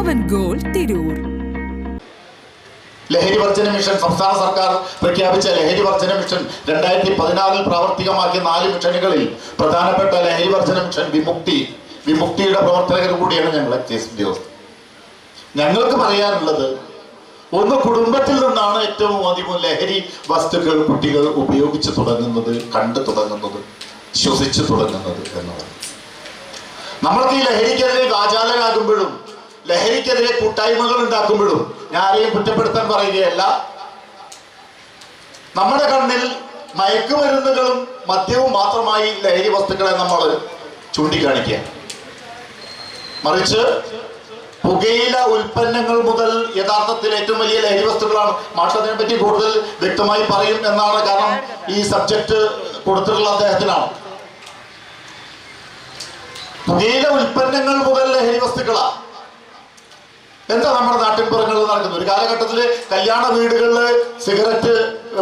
Goal Tirur ലഹരി വർജന mission സംസ്ഥാന സർക്കാർ പ്രഖ്യാപിച്ച ലഹരി വർജന മിഷൻ രണ്ടായിരത്തി പതിനാറിൽ പ്രാവർത്തികമാക്കിയ നാല് മിഷനുകളിൽ പ്രധാനപ്പെട്ട ലഹരി വർജന മിഷൻ വിമുക്തി വിമുക്തിയുടെ പ്രവർത്തകർ കൂടിയാണ് ഞങ്ങൾ എക്സൈസ് ഉദ്യോഗസ്ഥർ. ഞങ്ങൾക്ക് പറയാനുള്ളത് ഒന്ന് കുടുംബത്തിൽ നിന്നാണ് ഏറ്റവും അധികം ലഹരി വസ്തുക്കൾ കുട്ടികൾ ഉപയോഗിച്ച് തുടങ്ങുന്നത് കണ്ടു തുടങ്ങുന്നത് ശ്വസിച്ചു തുടങ്ങുന്നത് എന്നുള്ളത് നമ്മൾക്ക് ഈ ലഹരിക്കെതിരെ വാചാലരാകുമ്പോഴും ലഹരിക്കെതിരെ കൂട്ടായ്മകൾ ഉണ്ടാക്കുമ്പോഴും ഞാൻ ആരെയും കുറ്റപ്പെടുത്താൻ പറയുകയല്ല. നമ്മുടെ കണ്ണിൽ മയക്കുമരുന്നുകളും മദ്യവും മാത്രമായി ലഹരി വസ്തുക്കളെ നമ്മൾ ചൂണ്ടിക്കാണിക്കുക. മറിച്ച് പുകയില ഉൽപ്പന്നങ്ങൾ മുതൽ യഥാർത്ഥത്തിൽ ഏറ്റവും വലിയ ലഹരി വസ്തുക്കളാണ്. മാഷതിനെ പറ്റി കൂടുതൽ വ്യക്തമായി പറയും എന്നാണ് കാരണം ഈ സബ്ജക്ട് കൊടുത്തിട്ടുള്ള അദ്ദേഹത്തിനാണ്. പുകയില ഉൽപ്പന്നങ്ങൾ മുതൽ ലഹരി വസ്തുക്കളാ. എന്താ നമ്മുടെ നാട്ടിൻപുറങ്ങളിൽ നടക്കുന്നത്? ഒരു കാലഘട്ടത്തിൽ കല്യാണ വീടുകളിൽ സിഗരറ്റ്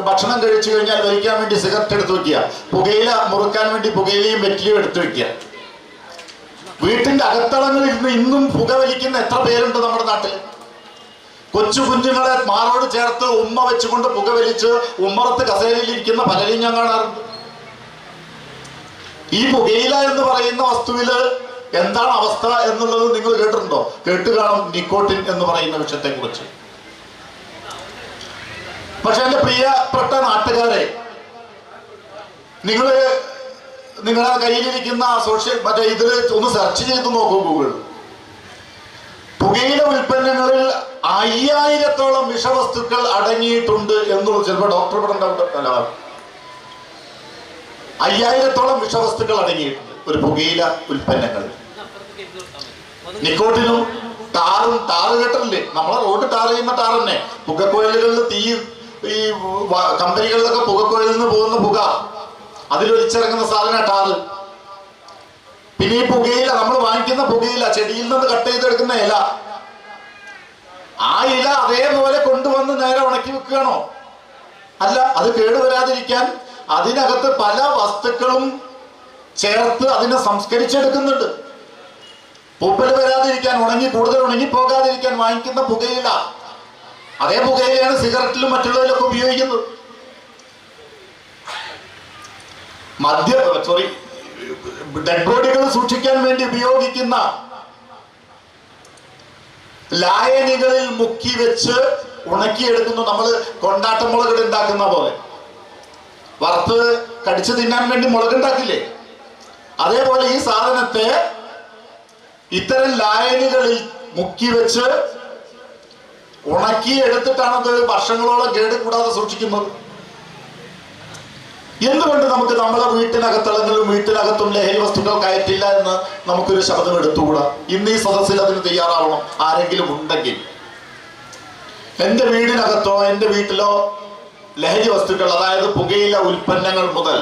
ഭക്ഷണം കഴിച്ചു കഴിഞ്ഞാൽ വലിക്കാൻ വേണ്ടി സിഗരറ്റ് എടുത്തു വെക്കുക. പുകയില മുറുക്കാൻ വേണ്ടി പുകയിലയും വെറ്റിലും എടുത്തു വെക്കുക. വീട്ടിന്റെ അകത്തളങ്ങളിൽ ഇരുന്ന് ഇന്നും പുക വലിക്കുന്ന എത്ര പേരുണ്ട് നമ്മുടെ നാട്ടിൽ കൊച്ചു കുഞ്ഞുങ്ങളെ മാറോട് ചേർത്ത് ഉമ്മ വെച്ചുകൊണ്ട് പുക വലിച്ച് ഉമ്മറത്ത് കസേരയിൽ ഇരിക്കുന്ന പലരെയും ഞാൻ കാണാറുണ്ട്. ഈ പുകയില എന്ന് പറയുന്ന വസ്തുവിൽ എന്താണ് അവസ്ഥ എന്നുള്ളത് നിങ്ങൾ കേട്ടിട്ടുണ്ടോ? കേട്ട് കാണും നിക്കോട്ടിൻ എന്ന് പറയുന്ന വിഷയത്തെ കുറിച്ച് പക്ഷെ എന്റെ പ്രിയപ്പെട്ട നാട്ടുകാരെ നിങ്ങൾ നിങ്ങളുടെ കയ്യിലിരിക്കുന്ന സോഷ്യൽ മറ്റേ ഇതിൽ ഒന്ന് സെർച്ച് ചെയ്ത് നോക്കൂ ഗൂഗിൾ പുകയില ഉൽപ്പന്നങ്ങളിൽ അയ്യായിരത്തോളം വിഷവസ്തുക്കൾ അടങ്ങിയിട്ടുണ്ട് എന്നുള്ളത് ചിലപ്പോൾ ഡോക്ടർ പറഞ്ഞ അയ്യായിരത്തോളം വിഷവസ്തുക്കൾ അടങ്ങിയിട്ടുണ്ട്. ഒരു പുകയില ഉൽപ്പന്നങ്ങൾ. നിക്കോട്ടിനും ടാറും ടാറ് കെട്ടറില്ലേ നമ്മളെ റോഡ് ടാർ ചെയ്യുന്ന ടാർ തന്നെ പുകക്കുഴലുകളിൽ തീ ഈ കമ്പനികളിലൊക്കെ പുകക്കുഴലിൽ നിന്ന് പോകുന്ന പുക. അതിലൊലിച്ചിറങ്ങുന്ന സാധന ടാറ്. പിന്നെ ഈ പുകയില നമ്മൾ വാങ്ങിക്കുന്ന പുകയില ചെടിയിൽ നിന്ന് കട്ട് ചെയ്തെടുക്കുന്ന ഇല. ആ ഇല അതേപോലെ കൊണ്ടുവന്ന് നേരെ ഉണക്കി വെക്കുകയാണോ? അല്ല അത് കേടുവരാതിരിക്കാൻ അതിനകത്ത് പല വസ്തുക്കളും ചേർത്ത് അതിനെ സംസ്കരിച്ചെടുക്കുന്നുണ്ട്. പൂപ്പൽ വരാതിരിക്കാൻ ഉണങ്ങി കൂടുതൽ ഉണങ്ങി പോകാതിരിക്കാൻ വാങ്ങിക്കുന്ന പുകയില. അതേ പുകയിലാണ് സിഗരറ്റിലും മറ്റുള്ളതിലൊക്കെ ഉപയോഗിക്കുന്നത്. മദ്യ സോറി ഡെഡ് ബോഡികൾ സൂക്ഷിക്കാൻ വേണ്ടി ഉപയോഗിക്കുന്ന ലായനികളിൽ മുക്കി വെച്ച് ഉണക്കിയെടുക്കുന്നു നമ്മൾ കൊണ്ടാട്ടം മുളക് ഉണ്ടാക്കുന്ന പോലെ. വറുത്ത് കടിച്ചു തിന്നാൻ വേണ്ടി മുളക് ഉണ്ടാക്കില്ലേ അതേപോലെ ഈ സാധനത്തെ ഇത്തരം ലായനികളിൽ മുക്കി വെച്ച് ഉണക്കി എടുത്തിട്ടാണ് അത് വർഷങ്ങളോളം കേട് കൂടാതെ സൂക്ഷിക്കുന്നത്? എന്തുകൊണ്ട് നമുക്ക് നമ്മുടെ വീട്ടിനകത്ത് വീട്ടിനകത്തളങ്ങളിലും വീട്ടിനകത്തും ലഹരി വസ്തുക്കൾ കയറ്റില്ല എന്ന് നമുക്കൊരു ശബ്ദം എടുത്തുകൂടാ? ഇന്ന് ഈ സദസ്സിൽ അതിന് തയ്യാറാവണം ആരെങ്കിലും ഉണ്ടെങ്കിൽ. എന്റെ വീടിനകത്തോ എന്റെ വീട്ടിലോ ലഹരി വസ്തുക്കൾ അതായത് പുകയില ഉൽപ്പന്നങ്ങൾ മുതൽ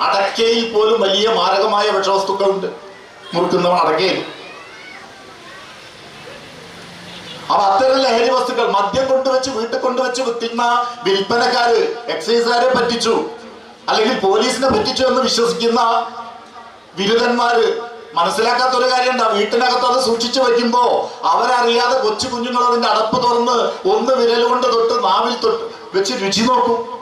അടക്കയിൽ പോലും വലിയ മാരകമായ വിഷവസ്തുക്കളുണ്ട്. മുറുക്കുന്ന അടക്കയിൽ. അപ്പൊ അത്തരം ലഹരി വസ്തുക്കൾ മദ്യം കൊണ്ടുവച്ച് വീട്ടിൽ കൊണ്ടുവച്ച് വിൽക്കുന്ന വിൽപ്പനക്കാര് എക്സൈസുകാരെ പറ്റിച്ചു അല്ലെങ്കിൽ പോലീസിനെ പറ്റിച്ചു എന്ന് വിശ്വസിക്കുന്ന ബിരുദന്മാര് മനസ്സിലാക്കാത്ത ഒരു കാര്യമുണ്ട്. ആ വീട്ടിനകത്ത് അത് സൂക്ഷിച്ചു വെക്കുമ്പോ അവരറിയാതെ കൊച്ചു കുഞ്ഞുങ്ങൾ അതിന്റെ അടപ്പ് തുറന്ന് ഒന്ന് വിരൽ കൊണ്ട് തൊട്ട് നാവിൽ തൊട്ട് വെച്ച് രുചി നോക്കും.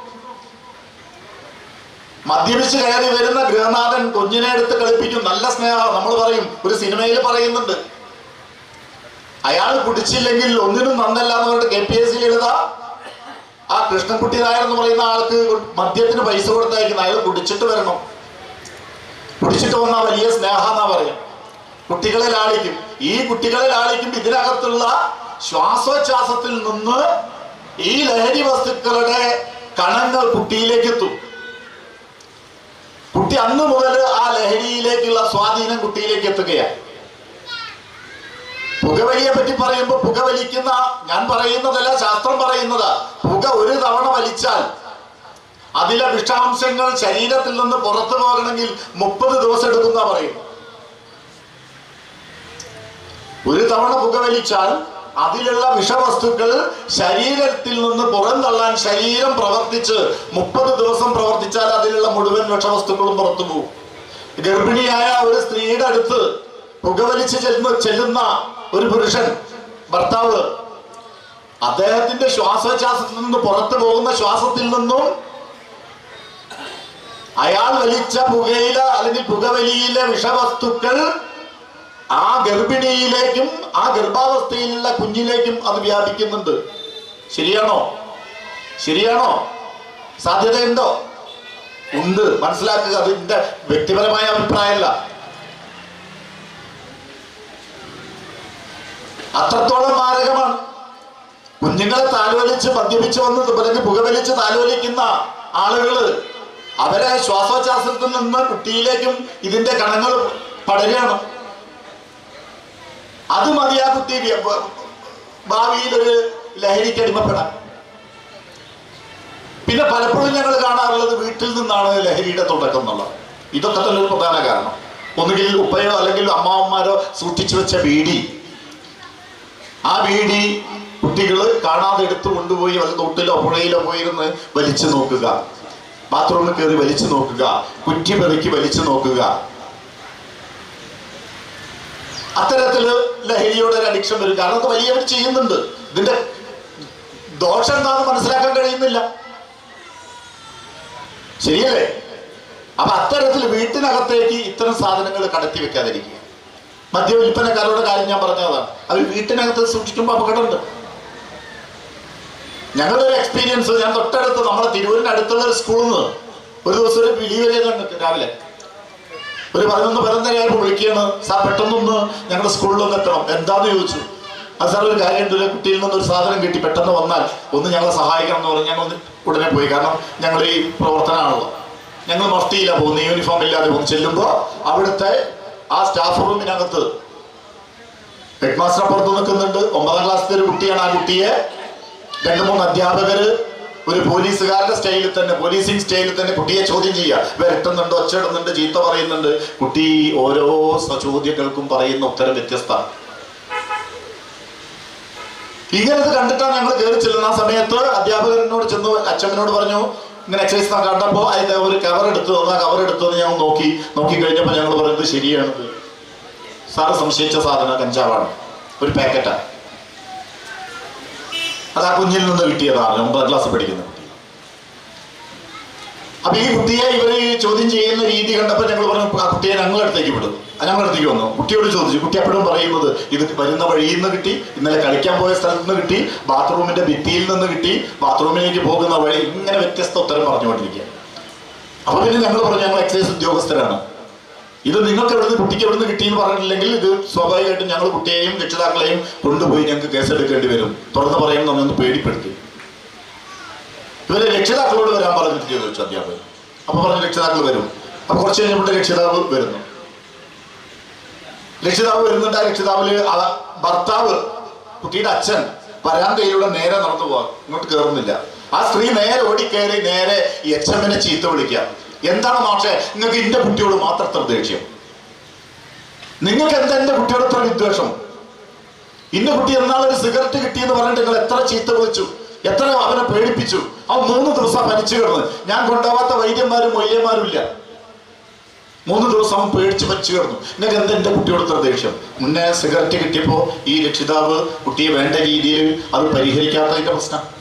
മദ്യപിച്ച് കയറി വരുന്ന ഗൃഹനാഥൻ കുഞ്ഞിനെ എടുത്ത് കളിപ്പിക്കും. നല്ല സ്നേഹം. നമ്മൾ പറയും ഒരു സിനിമയിൽ പറയുന്നുണ്ട്. അയാൾ കുടിച്ചില്ലെങ്കിൽ ഒന്നിനും നന്നല്ല എന്ന് പറഞ്ഞിട്ട് കെ പി എസ് സി എഴുതാ. ആ കൃഷ്ണൻകുട്ടി നായർ എന്ന് പറയുന്ന ആൾക്ക് മദ്യത്തിന് പൈസ കൊടുത്തയക്കുന്ന അയാൾ കുടിച്ചിട്ട് വരണം. കുടിച്ചിട്ട് വന്നാൽ വലിയ സ്നേഹ എന്നാ പറയാം. കുട്ടികളെ ലാളിക്കും. ഈ കുട്ടികളെ ലാളിക്കും ഇതിനകത്തുള്ള ശ്വാസോച്ഛ്വാസത്തിൽ നിന്ന് ഈ ലഹരി വസ്തുക്കളുടെ കണങ്ങൾ കുട്ടിയിലേക്ക് എത്തും. കുട്ടി അന്ന് മുതൽ ആ ലഹരിയിലേക്കുള്ള സ്വാധീനം കുട്ടിയിലേക്ക് എത്തുകയാണ് പുകവലിയെ പറ്റി പറയുമ്പോൾ പുകവലിക്കുന്ന ഞാൻ പറയുന്നതല്ല ശാസ്ത്രം പറയുന്നത്. പുക ഒരു തവണ വലിച്ചാൽ അതിലെ വിഷാംശങ്ങൾ ശരീരത്തിൽ നിന്ന് പുറത്തു പോകണമെങ്കിൽ മുപ്പത് ദിവസം എടുക്കുന്ന പറയും ഒരു തവണ പുകവലിച്ചാൽ അതിലുള്ള വിഷവസ്തുക്കൾ ശരീരത്തിൽ നിന്ന് പുറന്തള്ളാൻ ശരീരം പ്രവർത്തിച്ച് മുപ്പത് ദിവസം പ്രവർത്തിച്ചാൽ അതിലുള്ള മുഴുവൻ വിഷവസ്തുക്കളും പുറത്തു പോകും. ഗർഭിണിയായ ഒരു സ്ത്രീയുടെ അടുത്ത് പുകവലിച്ച് ചെല്ലുന്ന ചെല്ലുന്ന ഒരു പുരുഷൻ ഭർത്താവ് അദ്ദേഹത്തിന്റെ ശ്വാസോച്ഛ്വാസത്തിൽ നിന്ന് പുറത്തു പോകുന്ന ശ്വാസത്തിൽ നിന്നും അയാൾ വലിച്ച പുകയില അല്ലെങ്കിൽ പുകവലിയിലെ വിഷവസ്തുക്കൾ ആ ഗർഭിണിയിലേക്കും ആ ഗർഭാവസ്ഥയിലുള്ള കുഞ്ഞിലേക്കും അത് വ്യാപിക്കുന്നുണ്ട്. ശരിയാണോ? ശരിയാണോ? സാധ്യതയുണ്ടോ? ഉണ്ട്. മനസ്സിലാക്കുക. അത് എന്റെ വ്യക്തിപരമായ അഭിപ്രായമല്ല. അത്രത്തോളം മാരകമാണ്. കുഞ്ഞുങ്ങളെ താലോലിച്ച് മദ്യപിച്ച് വന്ന് അല്ലെങ്കിൽ പുകവലിച്ച് താലോലിക്കുന്ന ആളുകൾ അവരെ ശ്വാസോച്ഛ്വാസത്തിൽ നിന്ന് കുട്ടിയിലേക്കും ഇതിന്റെ കണങ്ങൾ പടരുകയാണ്. അത് മതി ആ കുട്ടി. വ്യ- വ- ഭാവിയിൽ ഒരു ലഹരിക്ക് അടിമപ്പെടാൻ. പിന്നെ പലപ്പോഴും ഞങ്ങൾ കാണാറുള്ളത് വീട്ടിൽ നിന്നാണ് ലഹരിയുടെ തുടക്കം എന്നുള്ളത്. ഇതൊക്കെ തന്നെ ഒരു പ്രധാന കാരണം. ഒന്നുകിൽ ഉപ്പയോ അല്ലെങ്കിൽ അമ്മാവന്മാരോ സൂക്ഷിച്ചു വെച്ച ബീഡി. ആ ബീഡി കുട്ടികൾ കാണാതെ എടുത്തു കൊണ്ടുപോയി വല്ല തൊട്ടിലോ പുഴയിലോ പോയിരുന്ന് വലിച്ചു നോക്കുക. ബാത്റൂമിൽ കയറി വലിച്ചു നോക്കുക. കുറ്റി പെറുക്കി വലിച്ചു നോക്കുക. അത്തരത്തിൽ ലഹരിയോട് ഒരു അഡിക്ഷൻ വരും. കാരണം വലിയവർ ചെയ്യുന്നുണ്ട്. ഇതിന്റെ ദോഷം എന്താണെന്ന് മനസ്സിലാക്കാൻ കഴിയുന്നില്ല. ശരിയല്ലേ? അപ്പൊ അത്തരത്തിൽ വീട്ടിനകത്തേക്ക് ഇത്തരം സാധനങ്ങൾ കടത്തി വെക്കാതിരിക്കുക. മദ്യ വിൽപ്പനക്കാരുടെ കാര്യം ഞാൻ പറഞ്ഞതാണ്. അവർ വീട്ടിനകത്ത് സൂക്ഷിക്കുമ്പോൾ അപകടമുണ്ട്. ഞങ്ങളുടെ ഒരു എക്സ്പീരിയൻസ് ഞാൻ തൊട്ടടുത്ത് നമ്മുടെ തിരൂരിന് അടുത്തുള്ള ഒരു സ്കൂളിൽ നിന്ന് ഒരു ദിവസം ഒരു വിളി വരെ രാവിലെ. ഒരു പതിനൊന്ന് പതിനൊന്നരയായപ്പോൾ വിളിക്കുകയാണ് സാർ പെട്ടെന്നൊന്ന് ഞങ്ങളുടെ സ്കൂളിൽ ഒന്ന് എത്തണം. എന്താന്ന് ചോദിച്ചു? അത് സാർ ഒരു കാര്യമുണ്ട് ഒരു കുട്ടിയിൽ നിന്ന് ഒരു സാധനം കിട്ടി പെട്ടെന്ന് വന്നാൽ ഒന്ന് ഞങ്ങളെ സഹായിക്കണം എന്ന് പറഞ്ഞ് ഞങ്ങൾ ഉടനെ പോയി. കാരണം ഞങ്ങൾ ഈ പ്രവർത്തനമാണല്ലോ. ഞങ്ങൾ മഫ്തിയില്ല പോകുന്നത് യൂണിഫോം ഇല്ലാതെ പോകുന്നു ചെല്ലുമ്പോൾ അവിടുത്തെ ആ സ്റ്റാഫ് റൂമിനകത്ത് ഹെഡ് മാസ്റ്റർ പുറത്ത് നിൽക്കുന്നുണ്ട്. ഒമ്പതാം ക്ലാസ്സിലെ ഒരു കുട്ടിയാണ് ആ കുട്ടിയെ. രണ്ട് മൂന്ന് അധ്യാപകര് ഒരു പോലീസുകാരുടെ സ്റ്റൈലിൽ തന്നെ പോലീസിങ് സ്റ്റൈലിൽ തന്നെ കുട്ടിയെ ചോദ്യം ചെയ്യുക. വരട്ടുന്നുണ്ട് ഒച്ചയിടുന്നുണ്ട് ചീത്ത പറയുന്നുണ്ട്. കുട്ടി ഓരോ ചോദ്യങ്ങൾക്കും പറയുന്ന ഉത്തരം വ്യത്യസ്തമാണ്. ഇങ്ങനത് കണ്ടിട്ടാണ് ഞങ്ങൾ കയറി ചെല്ലുന്ന ആ സമയത്ത് അധ്യാപകനോട് ചെന്ന് അച്ഛമ്മനോട് പറഞ്ഞു ഇങ്ങനെ എക്സസൈസ് കണ്ടപ്പോൾ അതിന്റെ ഒരു കവർ എടുത്തു തന്നു ആ കവർ എടുത്തു ഞങ്ങൾ നോക്കി. നോക്കി കഴിഞ്ഞപ്പോൾ ഞങ്ങൾ പറയുന്നത് ശരിയാണ് സാറ് സംശയിച്ച സാധനം കഞ്ചാവാണ്. ഒരു പാക്കറ്റാണ്. അത് ആ കുഞ്ഞിൽ നിന്ന് കിട്ടിയതാണ്. ഒമ്പതാം ക്ലാസ് പഠിക്കുന്ന അപ്പൊ ഈ കുട്ടിയെ ഇവർ ചോദ്യം ചെയ്യുന്ന രീതി കണ്ടപ്പോൾ ഞങ്ങൾ പറഞ്ഞു ആ കുട്ടിയെ ഞങ്ങളടുത്തേക്ക് വിടും. ഞങ്ങളടുത്തേക്ക് വന്നു. കുട്ടിയോട് ചോദിച്ചു. കുട്ടി എപ്പോഴും പറയുന്നത് ഇത് വരുന്ന വഴിയിൽ നിന്ന് കിട്ടി ഇന്നലെ കളിക്കാൻ പോയ സ്ഥലത്ത് നിന്ന് കിട്ടി ബാത്റൂമിന്റെ ഭിത്തിയിൽ നിന്ന് കിട്ടി ബാത്റൂമിലേക്ക് പോകുന്ന വഴി ഇങ്ങനെ വ്യത്യസ്ത ഉത്തരം പറഞ്ഞുകൊണ്ടിരിക്കുക അപ്പൊ പിന്നെ ഞങ്ങൾ പറഞ്ഞു ഞങ്ങൾ എക്സൈസ് ഉദ്യോഗസ്ഥരാണ്. ഇത് നിങ്ങൾക്ക് എവിടുന്ന് കുട്ടിക്ക് എവിടുന്ന് കിട്ടിയെന്ന് പറഞ്ഞിട്ടില്ലെങ്കിൽ ഇത് സ്വാഭാവികമായിട്ടും ഞങ്ങൾ കുട്ടിയെയും രക്ഷിതാക്കളെയും കൊണ്ടുപോയി ഞങ്ങൾക്ക് കേസെടുക്കേണ്ടി വരും. തുറന്ന് പറയുമ്പോൾ നമ്മൊന്ന് പേടിപ്പെടുത്തി. ഇവരെ രക്ഷിതാക്കളോട് വരാൻ പറഞ്ഞിട്ട് ചോദിച്ചു അധ്യാപകൻ. അപ്പൊ പറഞ്ഞു രക്ഷിതാക്കൾ വരും. അപ്പൊ കുറച്ച് കഴിഞ്ഞപ്പോൾ രക്ഷിതാവ് വരുന്നു. രക്ഷിതാവ് വരുന്നുണ്ട്. ആ രക്ഷിതാവിൽ ഭർത്താവ് കുട്ടിയുടെ അച്ഛൻ പരാന്തയിലൂടെ നേരെ നടന്നു പോവാ. ഇങ്ങോട്ട് കയറുന്നില്ല ആ സ്ത്രീ നേരെ ഓടിക്കയറി നേരെ ഈ എച്ച് എമ്മിനെ ചീത്ത വിളിക്കുക. എന്താണ് മാഷെ? നിങ്ങൾക്ക് എന്റെ കുട്ടിയോട് മാത്രം എത്ര ദേഷ്യം? നിങ്ങൾക്ക് എന്താ എന്റെ കുട്ടിയോട് എത്ര വിദ്വേഷം? ഇന്ന കുട്ടി എന്നാളൊരു സിഗരറ്റ് കിട്ടിയെന്ന് പറഞ്ഞിട്ട് നിങ്ങൾ എത്ര ചീത്ത വിളിച്ചു? എത്ര അവനെ പേടിപ്പിച്ചു? അവൻ മൂന്ന് ദിവസം പനിച്ചു കിടന്ന്. ഞാൻ കൊണ്ടുപോകാത്ത വൈദ്യന്മാരും മൊയ്യന്മാരും ഇല്ല. മൂന്ന് ദിവസം പേടിച്ച് പനിച്ചു കിടന്നു. നിങ്ങൾക്ക് എന്താ എന്റെ കുട്ടിയോട് എത്ര ദേഷ്യം? മുന്നേ സിഗരറ്റ് കിട്ടിയപ്പോ ഈ രക്ഷിതാവ് കുട്ടിയെ വേണ്ട രീതിയിൽ അത് പരിഹരിക്കാത്തതിന്റെ പ്രശ്നം.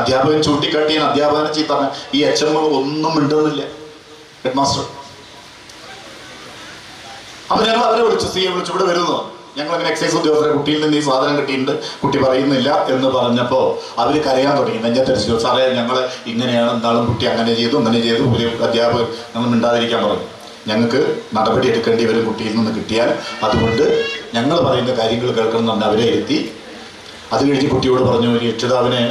അധ്യാപകൻ ചൂണ്ടിക്കാട്ടിയാൻ അധ്യാപകനെ ചീത്ത പറഞ്ഞ ഈ എച്ച് എം ഒന്നും ഉണ്ടെന്നില്ല ഹെഡ് മാസ്റ്റർ അപ്പൊ ഞങ്ങൾ അവരെ വിളിച്ചു സി എം വിളിച്ചു ഇവിടെ വരുന്നു? ഞങ്ങൾ അങ്ങനെ എക്സൈസ് ഉദ്യോഗസ്ഥരെ കുട്ടിയിൽ നിന്ന് ഈ സാധനം കിട്ടിയിട്ടുണ്ട്. കുട്ടി പറയുന്നില്ല എന്ന് പറഞ്ഞപ്പോ അവർ കരയാൻ തുടങ്ങി. നെഞ്ചത്തരിച്ചു സാറേ ഞങ്ങൾ ഇങ്ങനെയാണ് എന്താളും കുട്ടി അങ്ങനെ ചെയ്തു അങ്ങനെ ചെയ്തു ഒരു അധ്യാപകർ ഞങ്ങൾ മിണ്ടാതിരിക്കാൻ പറഞ്ഞു. ഞങ്ങൾക്ക് നടപടി എടുക്കേണ്ടി വരും കുട്ടിയിൽ നിന്ന് കിട്ടിയാൽ. അതുകൊണ്ട് ഞങ്ങൾ പറയുന്ന കാര്യങ്ങൾ കേൾക്കണം എന്ന് അവരെ ഇരുത്തി. അത് കഴിഞ്ഞ് കുട്ടിയോട് പറഞ്ഞു രക്ഷിതാവിനെ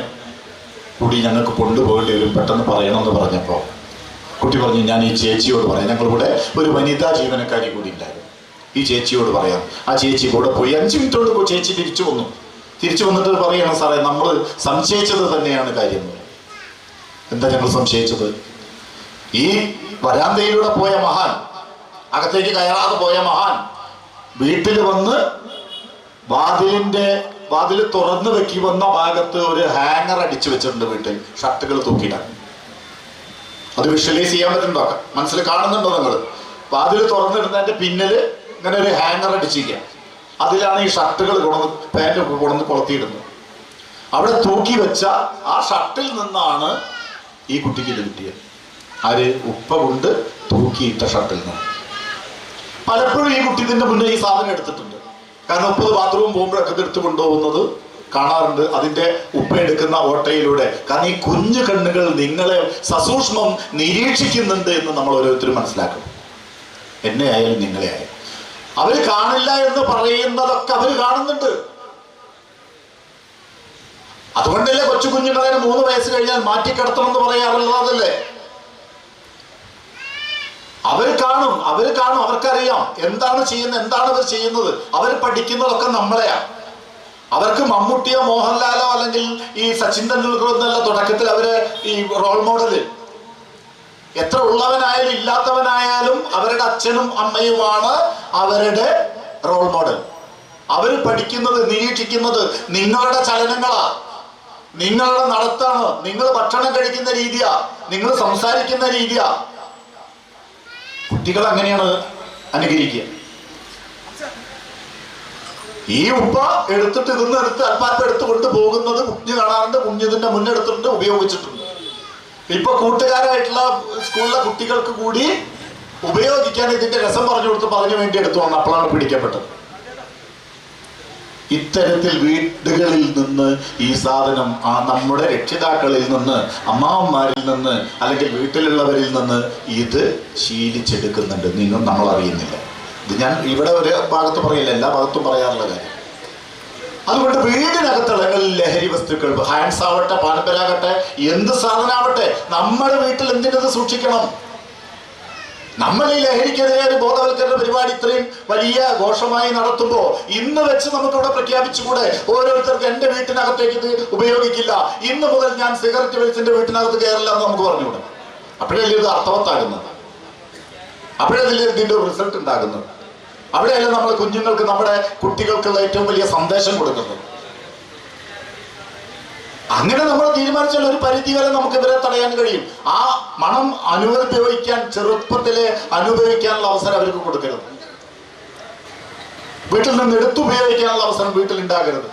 കൂടി ഞങ്ങൾക്ക് കൊണ്ടുപോകേണ്ടി വരും പെട്ടെന്ന് പറയണമെന്ന് പറഞ്ഞപ്പോൾ. കുട്ടി പറഞ്ഞു ഞാൻ ഈ ചേച്ചിയോട് പറയാം. ഞങ്ങളിവിടെ ഒരു വനിതാ ജീവനക്കാരി കൂടി ഉണ്ടായിരുന്നു. ഈ ചേച്ചിയോട് പറയാം ആ ചേച്ചി കൂടെ പോയി അഞ്ച് മിനിറ്റോട് പോയി ചേച്ചി തിരിച്ചു വന്നു. തിരിച്ചു വന്നിട്ട് പറയണം സാറേ നമ്മൾ സംശയിച്ചത് തന്നെയാണ് കാര്യം. എന്താ ഞങ്ങൾ സംശയിച്ചത്? ഈ വരാന്തയിലൂടെ പോയ മഹാൻ അകത്തേക്ക് കയറാതെ പോയ മഹാൻ വീട്ടിൽ വന്ന് വാതിലിന്റെ വാതിൽ തുറന്നു വെക്കി വന്ന ഭാഗത്ത് ഒരു ഹാങ്ങർ അടിച്ചു വെച്ചിട്ടുണ്ട് വീട്ടിൽ. ഷർട്ടുകൾ തൂക്കിയിടാൻ. അത് വിഷ്വലൈസ് ചെയ്യാൻ പറ്റുന്നുണ്ടോ? മനസ്സിൽ കാണുന്നുണ്ടോ നിങ്ങൾ വാതിൽ തുറന്നിടുന്നതിന്റെ പിന്നിൽ ഇങ്ങനെ ഒരു ഹാങ്ങർ അടിച്ചിരിക്കുക. അതിലാണ് ഈ ഷർട്ടുകൾ കൊണ്ടുവന്ന് പാന്റ് കൊണ്ടുവന്ന് കൊളുത്തിയിടുന്നത് അവിടെ തൂക്കി വെച്ച ആ ഷർട്ടിൽ നിന്നാണ് ഈ കുട്ടിക്ക് ഇത് കിട്ടിയത്. ആര്? ഉപ്പ കൊണ്ട് തൂക്കിയിട്ട ഷർട്ടിൽ നിന്ന്. പലപ്പോഴും ഈ കുട്ടി ഇതിന്റെ മുന്നേ ഈ സാധനം എടുത്തിട്ടുണ്ട്. കാരണം മുപ്പത് ബാത്റൂം പോകുമ്പോഴൊക്കെ എടുത്ത് കൊണ്ടുപോകുന്നത് കാണാറുണ്ട്. അതിന്റെ ഉപ്പ എടുക്കുന്ന ഓട്ടയിലൂടെ. കാരണം ഈ കുഞ്ഞു കണ്ണുകൾ നിങ്ങളെ സസൂക്ഷ്മം നിരീക്ഷിക്കുന്നുണ്ട് എന്ന് നമ്മൾ ഓരോരുത്തരും മനസ്സിലാക്കും. എന്നെ ആയാലും നിങ്ങളെ ആയാലും അവർ കാണില്ല എന്ന് പറയുന്നതൊക്കെ അവർ കാണുന്നുണ്ട്. അതുകൊണ്ടല്ലേ കൊച്ചു കുഞ്ഞുങ്ങളെ മൂന്ന് വയസ്സ് കഴിഞ്ഞാൽ മാറ്റിക്കിടത്തണം എന്ന് പറയാറുള്ളത് അതല്ലേ? അവർ കാണും അവർ കാണും അവർക്കറിയാം എന്താണ് ചെയ്യുന്നത് എന്താണ് അവർ ചെയ്യുന്നത്. അവർ പഠിക്കുന്നതൊക്കെ നമ്മളെയാ. അവർക്ക് മമ്മൂട്ടിയോ മോഹൻലാലോ അല്ലെങ്കിൽ ഈ സച്ചിൻ തെണ്ടുൽക്കറോ എന്നല്ല തുടക്കത്തിൽ അവർ ഈ റോൾ മോഡൽ എത്ര ഉള്ളവനായാലും ഇല്ലാത്തവനായാലും അവരുടെ അച്ഛനും അമ്മയുമാണ് അവരുടെ റോൾ മോഡൽ അവർ പഠിക്കുന്നത് നിരീക്ഷിക്കുന്നത് നിങ്ങളുടെ ചലനങ്ങളാ. നിങ്ങളുടെ നടത്താണ്. നിങ്ങൾ ഭക്ഷണം കഴിക്കുന്ന രീതിയാ. നിങ്ങൾ സംസാരിക്കുന്ന രീതിയാ. കുട്ടികൾ അങ്ങനെയാണ് അനുകരിക്കുക. ഈ ഉപ്പ എടുത്തിട്ട് ഇതിന്ന് എടുത്ത് അൽപ്പാൽപ്പം എടുത്ത് കൊണ്ട് പോകുന്നത് കുഞ്ഞ് കാണാറുണ്ട് കുഞ്ഞിതിന്റെ മുന്നെടുത്തിട്ടുണ്ട് ഉപയോഗിച്ചിട്ടുണ്ട്. ഇപ്പൊ കൂട്ടുകാരായിട്ടുള്ള സ്കൂളിലെ കുട്ടികൾക്ക് കൂടി ഉപയോഗിക്കാൻ ഇതിന്റെ രസം പറഞ്ഞു കൊടുത്ത് പറഞ്ഞു വേണ്ടി എടുത്തു വന്നു അപ്പോഴാണ് പിടിക്കപ്പെട്ടത്. ഇത്തരത്തിൽ വീടുകളിൽ നിന്ന് ഈ സാധനം ആ നമ്മുടെ രക്ഷിതാക്കളിൽ നിന്ന് അമ്മാവന്മാരിൽ നിന്ന് അല്ലെങ്കിൽ വീട്ടിലുള്ളവരിൽ നിന്ന് ഇത് ശീലിച്ചെടുക്കുന്നുണ്ട്. നിങ്ങൾ നമ്മൾ അറിയുന്നില്ല. ഇത് ഞാൻ ഇവിടെ ഒരു ഭാഗത്ത് പറയില്ല എല്ലാ ഭാഗത്തും പറയാറുള്ള കാര്യം. അതുകൊണ്ട് വീടിനകത്തുള്ള ലഹരി വസ്തുക്കൾ ഹാൻഡ്സ് ആവട്ടെ പാൻപരാകട്ടെ എന്ത് സാധനമാവട്ടെ നമ്മുടെ വീട്ടിൽ എന്തിനത് സൂക്ഷിക്കണം? നമ്മൾ ഈ ലഹരിക്കെതിരെ ഒരു ബോധവൽക്കരണ പരിപാടി ഇത്രയും വലിയ ഘോഷമായി നടത്തുമ്പോൾ ഇന്ന് വെച്ച് നമുക്കിവിടെ പ്രഖ്യാപിച്ചുകൂടെ? ഓരോരുത്തർക്ക് എന്റെ വീട്ടിനകത്തേക്ക് ഇത് ഉപയോഗിക്കില്ല. ഇന്ന് മുതൽ ഞാൻ സിഗരറ്റ് വലിച്ചെന്റെ വീട്ടിനകത്ത് കയറില്ല എന്ന് നമുക്ക് പറഞ്ഞുകൂടെ? അപ്പോഴല്ലേ ഇത് അർത്ഥവത്താകുന്നത്. അപ്പോഴല്ലേ ഇതിന്റെ റിസൾട്ട് ഉണ്ടാകുന്നത്. അവിടെയല്ലേ നമ്മൾ കുഞ്ഞുങ്ങൾക്ക് നമ്മുടെ കുട്ടികൾക്കുള്ള ഏറ്റവും വലിയ സന്ദേശം കൊടുക്കുന്നത്. അങ്ങനെ നമ്മൾ തീരുമാനിച്ചാൽ ഒരു പരിധി വരെ നമുക്ക് ഇവരെ തടയാൻ കഴിയും. ആ മണം അനുഭവിക്കാൻ ചെറുപ്പത്തിലെ അനുഭവിക്കാനുള്ള അവസരം അവർക്ക് കൊടുക്കരുത്. വീട്ടിൽ നിന്ന് എടുത്തുപയോഗിക്കാനുള്ള അവസരം വീട്ടിൽ ഉണ്ടാകരുത്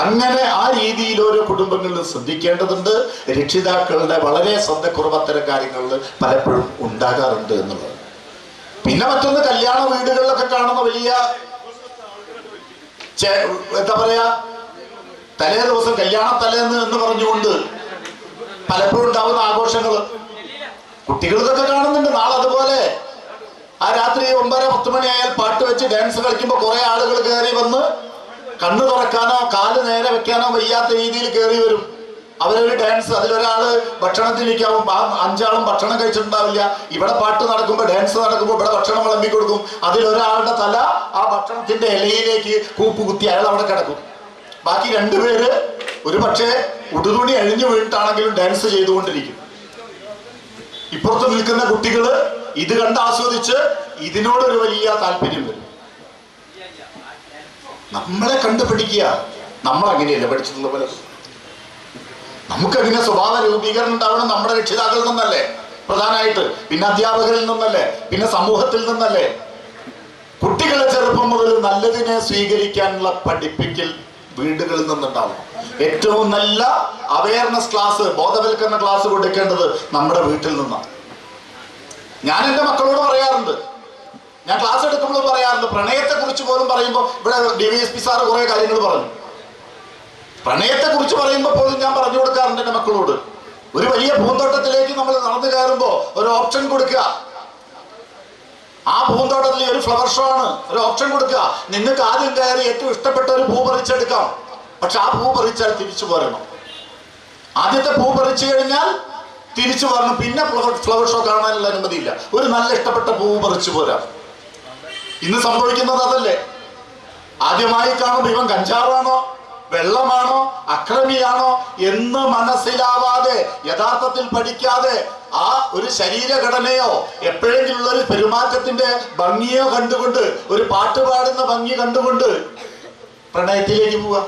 അങ്ങനെ ആ രീതിയിൽ ഓരോ കുടുംബങ്ങളിലും ശ്രദ്ധിക്കേണ്ടതുണ്ട്. രക്ഷിതാക്കളുടെ വളരെ ശ്രദ്ധക്കുറവ് അത്തരം കാര്യങ്ങളിൽ പലപ്പോഴും ഉണ്ടാകാറുണ്ട് എന്നുള്ളത്. പിന്നെ മറ്റൊന്ന് കല്യാണ വീടുകളിലൊക്കെ കാണുന്ന വലിയ എന്താ പറയാ തലേ ദിവസം കല്യാണ തലേന്ന് എന്ന് പറഞ്ഞുകൊണ്ട് പലപ്പോഴും ഉണ്ടാവുന്ന ആഘോഷങ്ങൾ കുട്ടികൾ ഇതൊക്കെ കാണുന്നുണ്ട്. നാളെ അതുപോലെ ആ രാത്രി ഒമ്പര പത്ത് മണിയായാൽ പാട്ട് വെച്ച് ഡാൻസ് കളിക്കുമ്പോൾ കുറെ ആളുകൾ കയറി വന്ന് കണ്ണു തുറക്കാനോ കാൽ നേരെ വെക്കാനോ വയ്യാത്ത രീതിയിൽ കയറി വരും. അവരൊരു ഡാൻസ് അതിലൊരാൾ ഭക്ഷണത്തിലിരിക്കാവും ആ അഞ്ചാളും ഭക്ഷണം കഴിച്ചിട്ടുണ്ടാവില്ല. ഇവിടെ പാട്ട് നടക്കുമ്പോൾ ഡാൻസ് നടക്കുമ്പോൾ ഇവിടെ ഭക്ഷണം വിളമ്പി കൊടുക്കും അതിലൊരാളുടെ തല ആ ഭക്ഷണത്തിന്റെ ഇലയിലേക്ക് കൂപ്പ് കുത്തി അയാൾ അവിടെ കിടക്കും. ബാക്കി രണ്ടുപേര് ഒരു പക്ഷേ ഉടുതുണി അഴിഞ്ഞു വീണിട്ടാണെങ്കിലും ഡാൻസ് ചെയ്തുകൊണ്ടിരിക്കും. ഇപ്പുറത്ത് നിൽക്കുന്ന കുട്ടികൾ ഇത് കണ്ട് ആസ്വദിച്ച് ഇതിനോടൊരു വലിയ താല്പര്യം വരും. നമ്മളെ കണ്ടുപിടിക്കുക. നമ്മൾ അങ്ങനെയല്ല പഠിച്ചിട്ടുള്ള പോലെ? നമുക്കങ്ങനെ സ്വഭാവ രൂപീകരണം ഉണ്ടാവണം നമ്മുടെ രക്ഷിതാക്കളിൽ നിന്നല്ലേ? പ്രധാനമായിട്ട്. പിന്നെ അധ്യാപകരിൽ നിന്നല്ലേ? പിന്നെ സമൂഹത്തിൽ നിന്നല്ലേ? കുട്ടികളെ ചെറുപ്പം മുതൽ നല്ലതിനെ സ്വീകരിക്കാനുള്ള പഠിപ്പിക്കൽ വീടുകളിൽ നിന്നുണ്ടാവണം ഏറ്റവും നല്ല അവയർനെസ് ക്ലാസ് ബോധവൽക്കരണ ക്ലാസ് കൊടുക്കേണ്ടത് നമ്മുടെ വീട്ടിൽ നിന്നാണ്. ഞാൻ എന്റെ മക്കളോട് പറയാറുണ്ട്. ഞാൻ ക്ലാസ് എടുക്കുമ്പോൾ പറയാറുണ്ട്. പ്രണയത്തെ കുറിച്ച് പോലും പറയുമ്പോൾ ഇവിടെ D V S P sir കുറെ കാര്യങ്ങൾ പറഞ്ഞു. പ്രണയത്തെ കുറിച്ച് പറയുമ്പോൾ പോലും ഞാൻ പറഞ്ഞു കൊടുക്കാറുണ്ട് എന്റെ മക്കളോട്. ഒരു വലിയ പൂന്തോട്ടത്തിലേക്ക് നമ്മൾ നടന്നു കയറുമ്പോൾ ഒരു ഓപ്ഷൻ കൊടുക്കുക. ആ പൂന്തോട്ടത്തിൽ ഒരു ഫ്ലവർ ഷോ ആണ്. ഒരു ഓപ്ഷൻ കൊടുക്കുക. നിങ്ങൾക്ക് ആദ്യം കയറി ഏറ്റവും ഇഷ്ടപ്പെട്ട ഒരു പൂ പറിച്ചെടുക്കാം. പക്ഷെ ആ പൂ പറിച്ചാൽ തിരിച്ചു പോരണം ആദ്യത്തെ പൂ പറിച്ചു കഴിഞ്ഞാൽ തിരിച്ചു പറഞ്ഞു പിന്നെ ഫ്ലവർ ഫ്ലവർ ഷോ കാണാനുള്ള അനുമതിയില്ല. ഒരു നല്ല ഇഷ്ടപ്പെട്ട പൂ പറിച്ചു പോരാം. ഇന്ന് സംഭവിക്കുന്നത് അതല്ലേ? ആദ്യമായി കാണുമ്പോൾ ഇവൻ കഞ്ചാവാണോ? വെള്ളമാണോ? അക്രമിയാണോ? എന്ന് മനസ്സിലാവാതെ യഥാർത്ഥത്തിൽ പഠിക്കാതെ ആ ഒരു ശരീരഘടനയോ എപ്പോഴെങ്കിലുള്ള ഒരു പെരുമാറ്റത്തിന്റെ ഭംഗിയോ കണ്ടുകൊണ്ട് ഒരു പാട്ട് പാടുന്ന ഭംഗി കണ്ടുകൊണ്ട് പ്രണയത്തിലേക്ക് പോവാ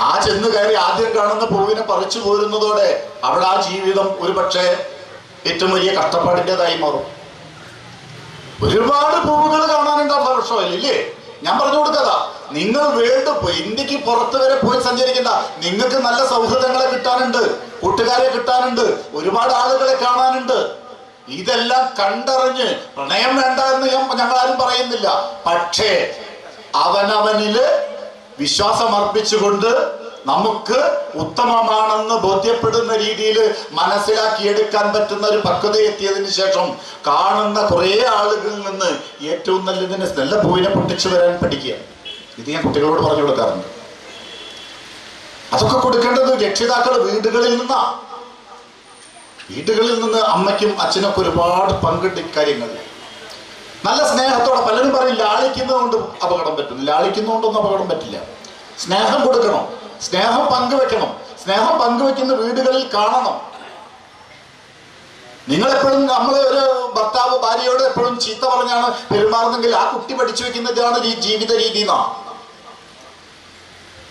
ആ ചെന്ന് കയറി ആദ്യം കാണുന്ന പൂവിനെ പറിച്ചു പോരുന്നതോടെ അവിടെ ആ ജീവിതം ഒരു പക്ഷേ ഏറ്റവും വലിയ കഷ്ടപ്പാടിന്റെതായി മാറും. ഒരുപാട് പൂവുകൾ കാണാനുണ്ടാവുന്ന ഇല്ലേ? ഞാൻ പറഞ്ഞു കൊടുക്കതാ നിങ്ങൾ വേൾഡ് പോയി ഇന്ത്യയ്ക്ക് പുറത്ത് വരെ പോയി സഞ്ചരിക്കണ്ട നിങ്ങൾക്ക് നല്ല സൗഹൃദങ്ങളെ കിട്ടാനുണ്ട് കൂട്ടുകാരെ കിട്ടാനുണ്ട് ഒരുപാട് ആളുകളെ കാണാനുണ്ട്. ഇതെല്ലാം കണ്ടറിഞ്ഞ് പ്രണയം വേണ്ട എന്ന് ഞങ്ങൾ ആരും പറയുന്നില്ല. പക്ഷേ അവനവനിൽ വിശ്വാസം അർപ്പിച്ചുകൊണ്ട് നമുക്ക് ഉത്തമമാണെന്ന് ബോധ്യപ്പെടുന്ന രീതിയിൽ മനസ്സിലാക്കിയെടുക്കാൻ പറ്റുന്ന ഒരു പക്വത എത്തിയതിനു ശേഷം കാണുന്ന കുറേ ആളുകളിൽ നിന്ന് ഏറ്റവും നല്ലതിനെ നല്ല പൂവിനെ പൊട്ടിച്ചു വരാൻ പഠിക്കുക. ഇത് ഞാൻ കുട്ടികളോട് പറഞ്ഞു കൊടുക്കാറുണ്ട്. അതൊക്കെ കൊടുക്കേണ്ടത് രക്ഷിതാക്കൾ വീടുകളിൽ നിന്നാ. വീടുകളിൽ നിന്ന് അമ്മയ്ക്കും അച്ഛനൊക്കെ ഒരുപാട് പങ്കുണ്ട് ഇക്കാര്യങ്ങളിൽ നല്ല സ്നേഹത്തോടെ പലരും പറയും ലാളിക്കുന്നതുകൊണ്ട് അപകടം പറ്റും. ലാളിക്കുന്നതുകൊണ്ടൊന്നും അപകടം പറ്റില്ല. സ്നേഹം കൊടുക്കണം. സ്നേഹം പങ്കുവെക്കണം. സ്നേഹം പങ്കുവെക്കുന്ന വീടുകളിൽ കാണണം. നിങ്ങളെപ്പോഴും നമ്മൾ ഒരു ഭർത്താവ് ഭാര്യയോട് എപ്പോഴും ചീത്ത പറഞ്ഞാണ് പെരുമാറുന്നെങ്കിൽ ആ കുട്ടി പഠിച്ചു വെക്കുന്നതാണ് ഈ ജീവിത രീതി എന്നാണ്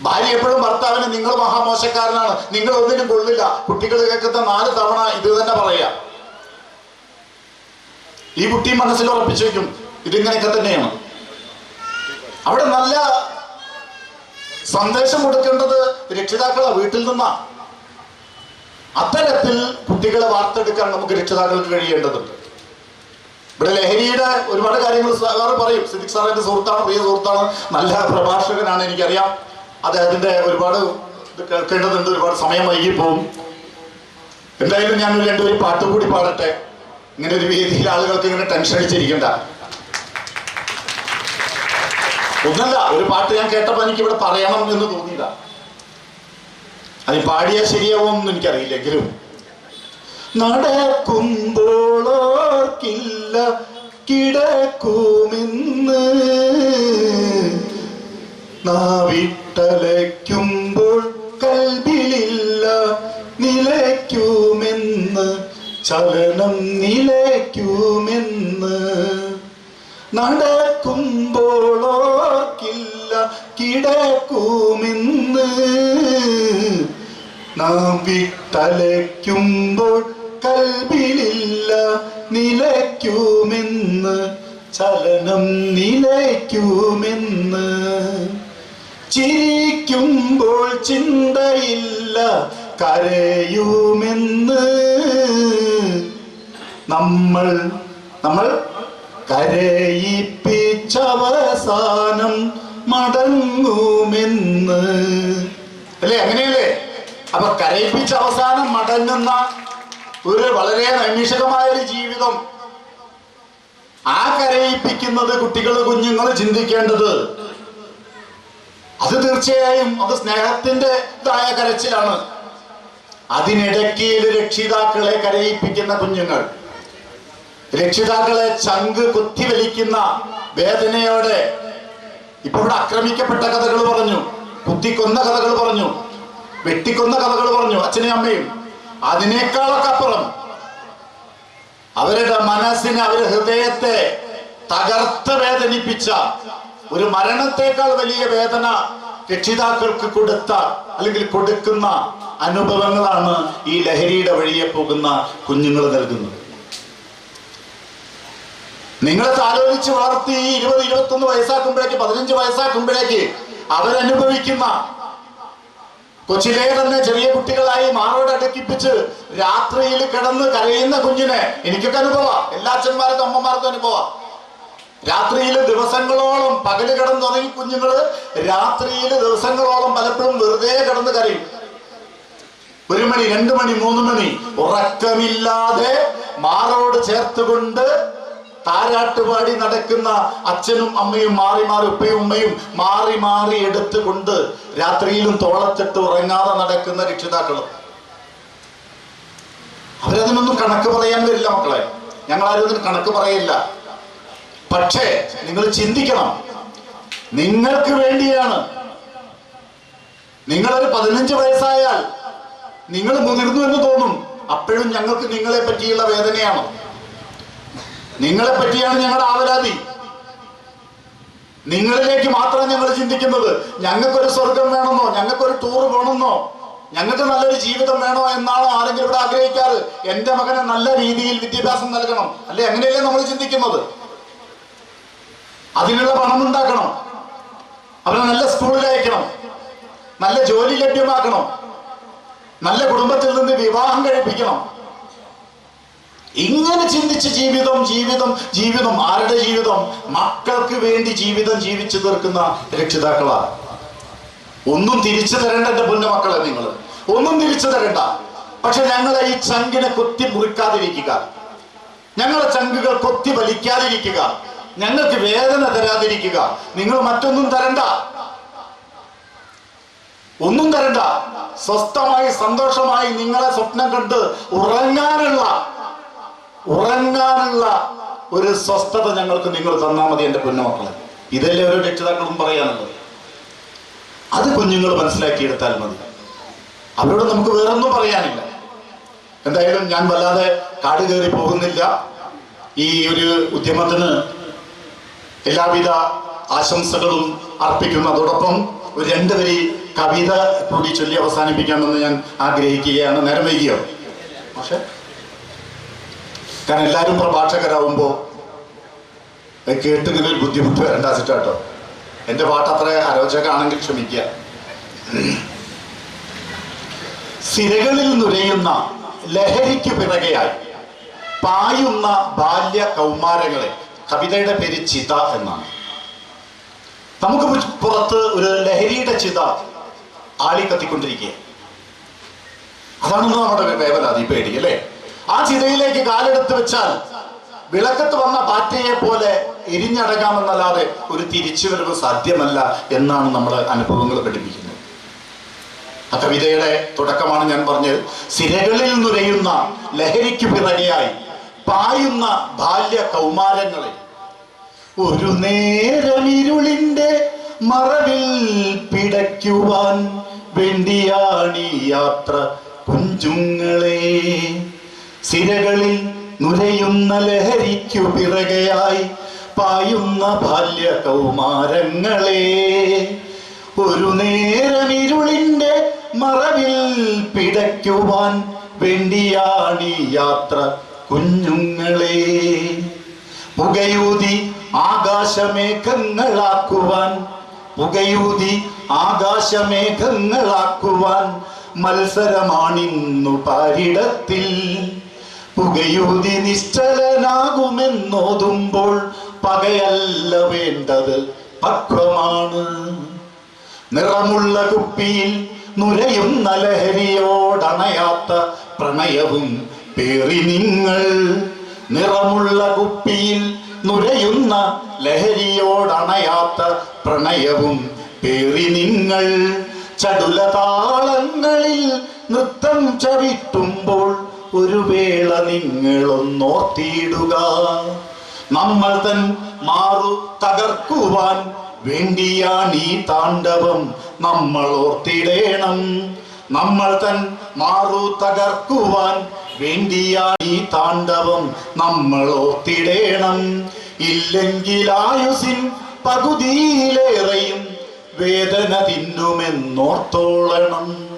ഭാര്യ എപ്പോഴും ഭർത്താവിന് നിങ്ങൾ മഹാമോശക്കാരനാണ്. നിങ്ങൾ ഒന്നിനും കൊള്ളില്ല. കുട്ടികൾ കേൾക്കുന്ന നാല് തവണ ഇത് തന്നെ പറയാം. ഈ കുട്ടി മനസ്സിൽ ഉറപ്പിച്ചു വെക്കും. ഇതിങ്ങനെയൊക്കെ തന്നെയാണ്. അവിടെ നല്ല സന്ദേശം കൊടുക്കേണ്ടത് രക്ഷിതാക്കളാ വീട്ടിൽ നിന്നാ. അത്തരത്തിൽ കുട്ടികളെ വാർത്തെടുക്കാൻ നമുക്ക് രക്ഷിതാക്കൾക്ക് കഴിയേണ്ടതുണ്ട്. ഇവിടെ ലഹരിയുടെ ഒരുപാട് കാര്യങ്ങൾ സാറ് പറയും. സിദ്ദിഖ് സാർ എന്റെ സുഹൃത്താണ് പ്രിയ സുഹൃത്താണ്. നല്ല പ്രഭാഷകനാണ് എനിക്കറിയാം. അദ്ദേഹത്തിന്റെ ഒരുപാട് കേൾക്കേണ്ടതുണ്ട്. ഒരുപാട് സമയം വൈകി പോകും എന്തായാലും ഞാൻ രണ്ടുപേരും പാട്ട് കൂടി പാടട്ടെ. ഇങ്ങനെ ഒരു വേദിയിൽ ആളുകൾക്ക് ഇങ്ങനെ ടെൻഷൻ അടിച്ചിരിക്കണ്ട. ഒന്നല്ല ഒരു പാട്ട് ഞാൻ കേട്ടപ്പോ എനിക്ക് ഇവിടെ പറയണം എന്ന് തോന്നിയില്ല അത് പാടിയ ശരിയാവുമെന്ന് എനിക്കറിയില്ലെങ്കിലും നടക്കുമ്പോളോർക്കില്ല കിടക്കുമെന്ന് നാവിട്ടലയ്ക്കുമ്പോൾ കൽബിലില്ല നിലയ്ക്കുമെന്ന് ചലനം നിലയ്ക്കുമെന്ന് നടക്കുമ്പോളോർക്കില്ല കിടക്കുമെന്ന് നാം വിട്ടലയ്ക്കുമ്പോൾ കൽവിലില്ല നിലയ്ക്കുമെന്ന് ചലനം നിലയ്ക്കുമെന്ന്. ചിരിക്കുമ്പോൾ ചിന്തയില്ല കരയുമെന്ന്. നമ്മൾ നമ്മൾ കരയിപ്പിച്ചവസാനം മടങ്ങുമെന്ന്. അല്ലേ? അങ്ങനെയല്ലേ? അപ്പൊ കരയിപ്പിച്ച അവസാനം മടങ്ങുന്ന ഒരു വളരെ നൈമിഷകമായ ഒരു ജീവിതം. ആ കരയിപ്പിക്കുന്നത് കുട്ടികൾ കുഞ്ഞുങ്ങൾ ചിന്തിക്കേണ്ടത് അത് തീർച്ചയായും അത് സ്നേഹത്തിന്റെ ഇതായ കരച്ചിലാണ്. അതിനിടയ്ക്ക് രക്ഷിതാക്കളെ കരയിപ്പിക്കുന്ന കുഞ്ഞുങ്ങൾ. രക്ഷിതാക്കളെ ചങ്ക് കുത്തിവലിക്കുന്ന വേദനയോടെ ഇപ്പൊ ഇവിടെ ആക്രമിക്കപ്പെട്ട കഥകൾ പറഞ്ഞു. കുത്തിക്കൊന്ന കഥകൾ പറഞ്ഞു. വെട്ടിക്കൊന്ന കഥകൾ പറഞ്ഞു അച്ഛനെയും അമ്മയും. അതിനേക്കാളൊക്കെ അപ്പുറം അവരുടെ മനസ്സിനെ അവരുടെ ഹൃദയത്തെ തകർത്ത് വേദനിപ്പിച്ച ഒരു മരണത്തെക്കാൾ വലിയ വേദന രക്ഷിതാക്കൾക്ക് കൊടുത്ത അല്ലെങ്കിൽ കൊടുക്കുന്ന അനുഭവങ്ങളാണ് ഈ ലഹരിയുടെ വഴിയെ പോകുന്ന കുഞ്ഞുങ്ങൾ നൽകുന്നത്. നിങ്ങളെ താലോചിച്ച് വളർത്തി ഈ ഇരുപത് ഇരുപത്തൊന്ന് വയസ്സാക്കുമ്പോഴേക്ക് പതിനഞ്ച് വയസ്സാക്കുമ്പോഴേക്ക് അവരനുഭവിക്കുന്ന കൊച്ചിലെ തന്നെ ചെറിയ കുട്ടികളായി മാറോട് അടുക്കിപ്പിച്ച് രാത്രിയിൽ കിടന്ന് കരയുന്ന കുഞ്ഞിനെ എനിക്കൊക്കെ അനുഭവം. എല്ലാ അച്ഛന്മാർക്കും അമ്മമാർക്കും അനുഭവം. രാത്രിയിൽ ദിവസങ്ങളോളം പകൽ കിടന്നുറങ്ങി കുഞ്ഞുങ്ങൾ രാത്രിയിൽ ദിവസങ്ങളോളം പലപ്പോഴും വെറുതെ കിടന്ന് കരയും. ഒരു മണി രണ്ടു മണി മൂന്ന് മണി ഉറക്കമില്ലാതെ മാറോട് ചേർത്തുകൊണ്ട് താരാട്ടുപാടി നടക്കുന്ന അച്ഛനും അമ്മയും മാറി മാറി ഉപ്പയും ഉമ്മയും മാറി മാറി എടുത്തുകൊണ്ട് രാത്രിയിലും തോളത്തിട്ട് ഉറങ്ങാതെ നടക്കുന്ന രക്ഷിതാക്കളും അവരതിനൊന്നും കണക്ക് പറയാൻ വരില്ല മക്കളെ. ഞങ്ങൾ ആരും അതിന് കണക്ക് പറയില്ല. പക്ഷേ നിങ്ങൾ ചിന്തിക്കണം. നിങ്ങൾക്ക് വേണ്ടിയാണ്. നിങ്ങളൊരു പതിനഞ്ച് വയസ്സായാൽ നിങ്ങൾ മുതിർന്നു എന്ന് തോന്നും. അപ്പോഴും ഞങ്ങൾക്ക് നിങ്ങളെ പറ്റിയുള്ള വേദനയാണ്. നിങ്ങളെ പറ്റിയാണ് ഞങ്ങളുടെ ആവലാതി. നിങ്ങളിലേക്ക് മാത്രം ഞങ്ങൾ ചിന്തിക്കുന്നത് ഞങ്ങൾക്കൊരു സ്വർഗം വേണമെന്നോ ഞങ്ങൾക്കൊരു ടൂർ പോകണമെന്നോ ഞങ്ങൾക്ക് നല്ലൊരു ജീവിതം വേണോ എന്നാണോ ആരെങ്കിലും ഇവിടെ ആഗ്രഹിക്കാറ്. എന്റെ മകനെ നല്ല രീതിയിൽ വിദ്യാഭ്യാസം നൽകണം. അല്ലെ? അങ്ങനെയല്ലേ നമ്മൾ ചിന്തിക്കുന്നത്. അതിനുള്ള പണം ഉണ്ടാക്കണം. അവരെ നല്ല സ്കൂളിൽ അയക്കണം. നല്ല ജോലി ലഭ്യമാക്കണം. നല്ല കുടുംബത്തിൽ നിന്ന് വിവാഹം കഴിപ്പിക്കണം. ഇങ്ങനെ ചിന്തിച്ച് ജീവിതം ജീവിതം ജീവിതം. ആരുടെ ജീവിതം? മക്കൾക്ക് വേണ്ടി ജീവിതം ജീവിച്ചു തീർക്കുന്ന രക്ഷിതാക്കളാണ് ഒന്നും തിരിച്ചു തരേണ്ട എന്റെ പൊന്നു മക്കളെ നിങ്ങൾ. ഒന്നും തിരിച്ചു തരണ്ട. പക്ഷെ ഞങ്ങളെ ഈ ചങ്കിനെ കൊത്തി മുറിക്കാതിരിക്കുക. ഞങ്ങളെ ചങ്കുകൾ കൊത്തി വലിക്കാതിരിക്കുക. ഞങ്ങൾക്ക് വേദന തരാതിരിക്കുക. നിങ്ങൾ മറ്റൊന്നും തരണ്ട. ഒന്നും തരണ്ട. സ്വസ്ഥമായി സന്തോഷമായി നിങ്ങളെ സ്വപ്നം കണ്ട് ഉറങ്ങാനുള്ള ഉറങ്ങാനുള്ള ഒരു സ്വസ്ഥത ഞങ്ങൾക്ക് നിങ്ങൾ തന്നാൽ മതി എന്റെ പൊന്നുമക്കളെ ഇതല്ലേ ഓരോ രക്ഷിതാക്കളും പറയാനുള്ളത്. അത് കുഞ്ഞുങ്ങൾ മനസ്സിലാക്കിയെടുത്താൽ മതി. അവരോട് നമുക്ക് വേറൊന്നും പറയാനില്ല. എന്തായാലും ഞാൻ വല്ലാതെ കാട് കയറി പോകുന്നില്ല. ഈ ഒരു ഉദ്യമത്തിന് എല്ലാവിധ ആശംസകളും അർപ്പിക്കുന്നു. അതോടൊപ്പം ഒരു രണ്ട് വരി കവിത കൂടി ചൊല്ലി അവസാനിപ്പിക്കാമെന്ന് ഞാൻ ആഗ്രഹിക്കുകയാണ്. നേരം വൈകിയോ? പക്ഷെ കാരണം എല്ലാവരും പ്രഭാഷകരാകുമ്പോൾ കേട്ട് നിങ്ങൾ ബുദ്ധിമുട്ട് വരണ്ട വെച്ചിട്ടാട്ടോ എന്റെ പാട്ട് അത്ര അരോചകമാണെങ്കിൽ ക്ഷമിക്കുക. സിരകളിൽ നുരയുന്ന ലഹരിക്ക് പിറകെയായി പായുന്ന ബാല്യ കൗമാരങ്ങളെ കവിതയുടെ പേര് ചിത എന്നാണ്. നമുക്ക് പുറത്ത് ഒരു ലഹരിയുടെ ചിത ആളി കത്തിക്കൊണ്ടിരിക്കുക അതാണെന്ന് നമ്മുടെ വേവലാതി പേടി അല്ലേ? ആ ചിതയിലേക്ക് കാലെടുത്ത് വെച്ചാൽ വിളക്കത്ത് വന്ന പാറ്റയെ പോലെ എരിഞ്ഞടങ്ങാമെന്നല്ലാതെ ഒരു തിരിച്ചുവരവ് സാധ്യമല്ല എന്നാണ് നമ്മുടെ അനുഭവങ്ങൾ പഠിപ്പിക്കുന്നത്. ആ കവിതയുടെ തുടക്കമാണ് ഞാൻ പറഞ്ഞത്. സിരകളിൽ നുരയുന്ന ലഹരിക്ക് പിറകെയായി പായുന്ന ബാല്യ കൗമാരങ്ങളെ ഒരു നേരം ഇരുളിന്റെ മറവിൽ പിടയ്ക്കുവാൻ വേണ്ടിയാണീ യാത്ര. കുഞ്ചുങ്ങളെ സിരകളിൽ നുരയുന്ന ലഹരിക്കു പിറകെയായി പായുന്ന ബാല്യ കൗമാരങ്ങളെ ഒരു നേരം ഇരുളിന്റെ മറവിൽ പിടയ്ക്കുവാൻ വേണ്ടിയാണീ യാത്ര കുഞ്ഞുങ്ങളെ. പുകയൂതി ആകാശമേഘങ്ങളാക്കുവാൻ പുകയൂതി ആകാശമേഘങ്ങളാക്കുവാൻ മത്സരമാണിന്നു പാരിടത്തിൽ. പുകയൂതി നിശ്ചലനാകുമെന്നോതുമ്പോൾ പകയല്ല വേണ്ടത് പക്വമാണ്. നിറമുള്ള കുപ്പിയിൽ നുരയുന്ന ലഹരിയോടണയാത്ത പ്രണയവും പേറി നിങ്ങൾ. നിറമുള്ള കുപ്പിയിൽ നുരയുന്ന ലഹരിയോടണയാത്ത പ്രണയവും പേറി നിങ്ങൾ. ചടുല താളങ്ങളിൽ നൃത്തം ചവിട്ടുമ്പോൾ ഒരു വേള നിങ്ങളൊന്നോർത്തിയിടുക. നമ്മൾ തൻ മാറു തകർക്കുവാൻ വേണ്ടിയാണ് ഈ താണ്ഡവം. നമ്മൾ ഓർത്തിടേണം. നമ്മൾ തൻ മാറു തകർക്കുവാൻ വേണ്ടിയാണ് ഈ താണ്ഡവം. നമ്മൾ ഓർത്തിടേണം. ഇല്ലെങ്കിൽ ആയുസിൻ പകുതിയിലേറെയും വേദന തിന്നുമെന്നോർത്തോളണം.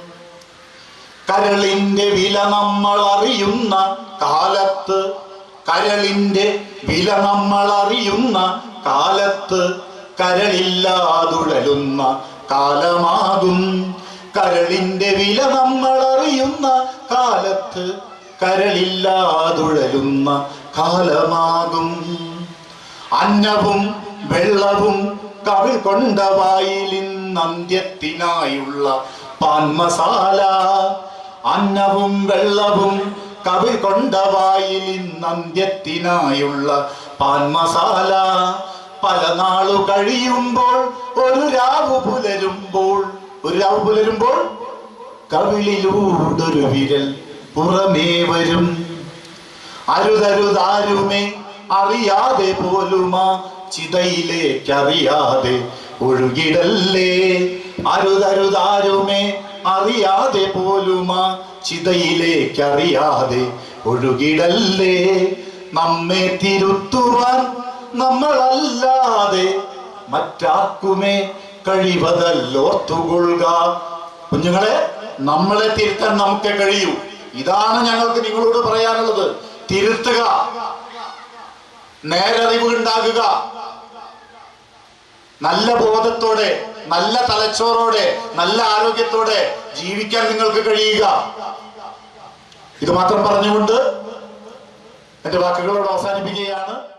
കരളിന്റെ വില നമ്മൾ അറിയുന്ന കാലത്ത് കരളിന്റെ വില നമ്മൾ അറിയുന്ന കാലത്ത് കരളില്ലാതുഴലുന്ന കാലമാകും. കരളിന്റെ വില നമ്മൾ അറിയുന്ന കാലത്ത് കരളില്ലാതുഴലുന്ന കാലമാകും. അന്നവും വെള്ളവും കവിൾ കൊണ്ട വായിലിന്നന്ത്യത്തിനായുള്ള പാൻമസാല അന്നവും വെള്ളവും കവിൾ കൊണ്ടവായി നന്ദ്യത്തിനായുള്ള പാൻമസാല പല നാളു കഴിയുമ്പോൾ ഒരു രാവ് പുലരുമ്പോൾ ഒരു രാവ് പുലരുമ്പോൾ കവിളിലൂടൊരു വിരൽ പുറമേ വരും. അരുതരുതാരുമേ അറിയാതെ പോലുമാ ചിതയിലേക്കറിയാതെ ഒഴുകിടല്ലേ. അരുതരുതാരുമേ അറിയാതെ പോലുമാ ചിതയിലേക്കറിയാതെ ഒഴുകിടല്ലേ നമ്മെ തിരുത്തുവാൻ നമ്മളല്ലാതെ മറ്റാക്കുമേ കഴിവതല്ലോർത്തുകൊള്ളുക. കുഞ്ഞുങ്ങളെ നമ്മളെ തിരുത്താൻ നമുക്ക് കഴിയൂ. ഇതാണ് ഞങ്ങൾക്ക് നിങ്ങളോട് പറയാനുള്ളത്. തിരുത്തുക. നേരറിവ് ഉണ്ടാകുക നല്ല ബോധത്തോടെ നല്ല തലച്ചോറോടെ നല്ല ആരോഗ്യത്തോടെ ജീവിക്കാൻ നിങ്ങൾക്ക് കഴിയുക. ഇത് മാത്രം പറഞ്ഞുകൊണ്ട് എന്റെ വാക്കുകളോട് അവസാനിപ്പിക്കുകയാണ്.